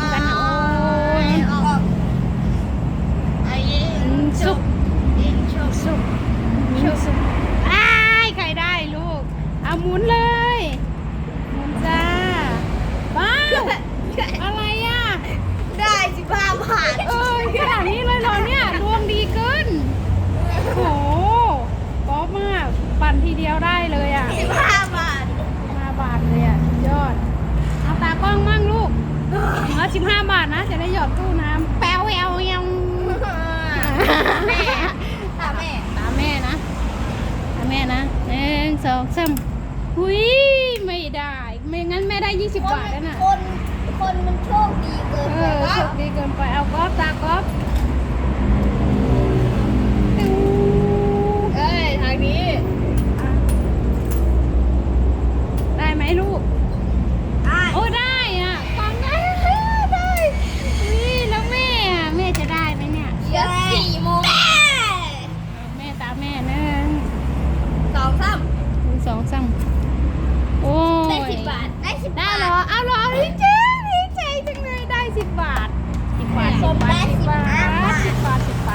มกันนะโอ้ย ออกไอ้ยิง สุก ยิงชุบ สุกยิงสุกอ้ายใครได้ลูก เอาหมุนเลย หมุนจ้าว้าวอะไรอะ ได้สิบห้าบาท เออขนาดนี้เลยเหรอเนี่ยดวงดีเกินโหป๊อปมาก ปั่นทีเดียวได้เลยอะ สิบห้าบาท ห้าบาทเลยอะสุดยอด เอาตากล้องมั่งลูกเหลือ สิบห้าบาทนะ จะได้หยอดตู้น้ำแป๊วแววยังแม่ตาแม่ตามแม่นะตามแม่นะหนึ่งสองสามหุยไม่ได้ ไม่งั้นแม่ได้ยี่สิบบาทแล้วน่ะคน คนมันโชคดีเกินเอไปอว่าโชคดีเกินไป อจังโอ้ยได้สิบบาท ได้สิบบาทได้เหรอเอาเหรอดีใจดีใจจังเลยได้สิบบาทสิบบาทสิบบาทสิบบาทสิบบาท